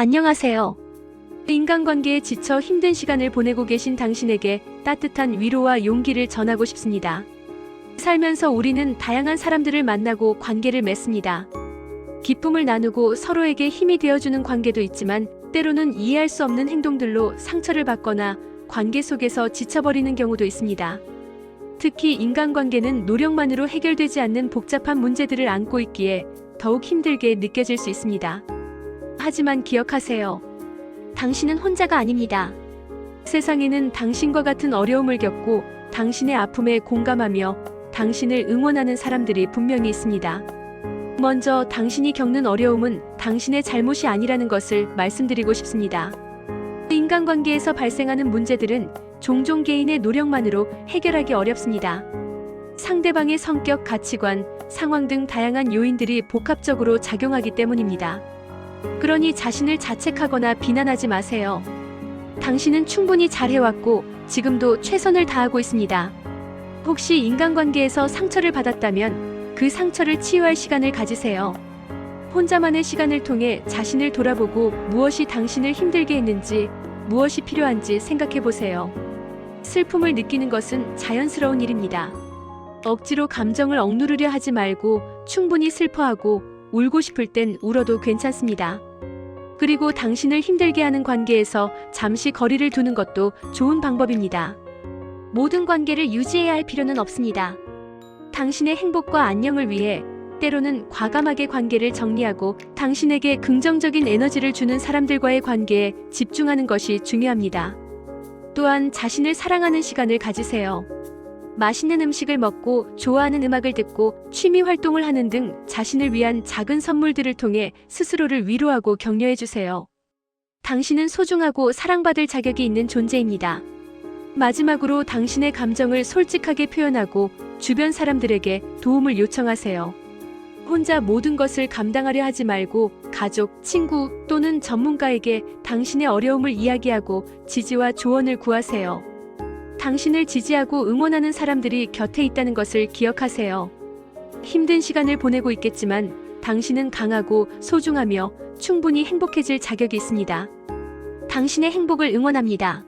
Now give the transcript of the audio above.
안녕하세요. 인간관계에 지쳐 힘든 시간을 보내고 계신 당신에게 따뜻한 위로와 용기를 전하고 싶습니다. 살면서 우리는 다양한 사람들을 만나고 관계를 맺습니다. 기쁨을 나누고 서로에게 힘이 되어주는 관계도 있지만 때로는 이해할 수 없는 행동들로 상처를 받거나 관계 속에서 지쳐버리는 경우도 있습니다. 특히 인간관계는 노력만으로 해결되지 않는 복잡한 문제들을 안고 있기에 더욱 힘들게 느껴질 수 있습니다. 하지만 기억하세요. 당신은 혼자가 아닙니다. 세상에는 당신과 같은 어려움을 겪고 당신의 아픔에 공감하며 당신을 응원하는 사람들이 분명히 있습니다. 먼저 당신이 겪는 어려움은 당신의 잘못이 아니라는 것을 말씀드리고 싶습니다. 인간관계에서 발생하는 문제들은 종종 개인의 노력만으로 해결하기 어렵습니다. 상대방의 성격, 가치관, 상황 등 다양한 요인들이 복합적으로 작용하기 때문입니다. 그러니 자신을 자책하거나 비난하지 마세요. 당신은 충분히 잘해왔고 지금도 최선을 다하고 있습니다. 혹시 인간관계에서 상처를 받았다면 그 상처를 치유할 시간을 가지세요. 혼자만의 시간을 통해 자신을 돌아보고 무엇이 당신을 힘들게 했는지, 무엇이 필요한지 생각해 보세요. 슬픔을 느끼는 것은 자연스러운 일입니다. 억지로 감정을 억누르려 하지 말고 충분히 슬퍼하고 울고 싶을 땐 울어도 괜찮습니다. 그리고 당신을 힘들게 하는 관계에서 잠시 거리를 두는 것도 좋은 방법입니다. 모든 관계를 유지해야 할 필요는 없습니다. 당신의 행복과 안녕을 위해 때로는 과감하게 관계를 정리하고 당신에게 긍정적인 에너지를 주는 사람들과의 관계에 집중하는 것이 중요합니다. 또한 자신을 사랑하는 시간을 가지세요. 맛있는 음식을 먹고 좋아하는 음악을 듣고 취미 활동을 하는 등 자신을 위한 작은 선물들을 통해 스스로를 위로하고 격려해 주세요. 당신은 소중하고 사랑받을 자격이 있는 존재입니다. 마지막으로 당신의 감정을 솔직하게 표현하고 주변 사람들에게 도움을 요청하세요. 혼자 모든 것을 감당하려 하지 말고 가족, 친구 또는 전문가에게 당신의 어려움을 이야기하고 지지와 조언을 구하세요. 당신을 지지하고 응원하는 사람들이 곁에 있다는 것을 기억하세요. 힘든 시간을 보내고 있겠지만 당신은 강하고 소중하며 충분히 행복해질 자격이 있습니다. 당신의 행복을 응원합니다.